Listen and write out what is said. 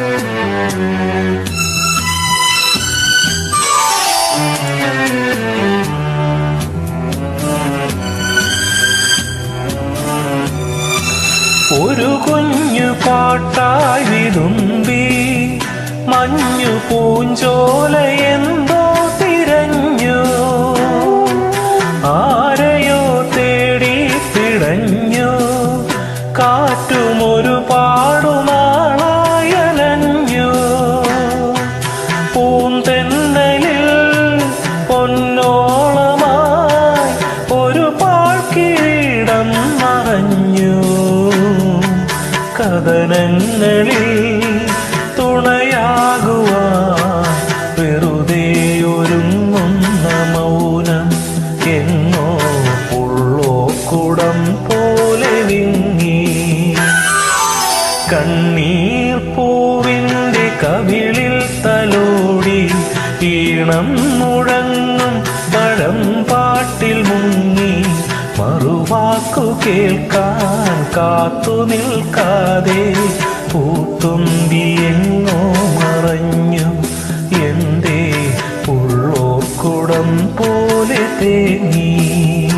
ഒരു കുഞ്ഞു കാട്ടാഴിതുമ്പി മഞ്ഞു പൂഞ്ചോല എന്തോ തിരഞ്ഞു. ആരെയോ തേടി തിടഞ്ഞു. കാറ്റു കഥനങ്ങളിൽ തുണയാകുവാ വെറുതെ ഒരുങ്ങുന്ന മൗനം എന്നോ പുള്ളോക്കുടം പോലെ വിങ്ങി. കണ്ണീർ പൂവിന്റെ കവിളിൽ തലോടി ഈണം മുഴങ്ങും പഴം വാക്കു കേൾക്കാൻ കാത്തു നിൽക്കാതെ പൂത്തുമ്പി എങ്ങോ മറഞ്ഞു. എന്തേ എന്റെ കുടം പോലെ തേങ്ങി.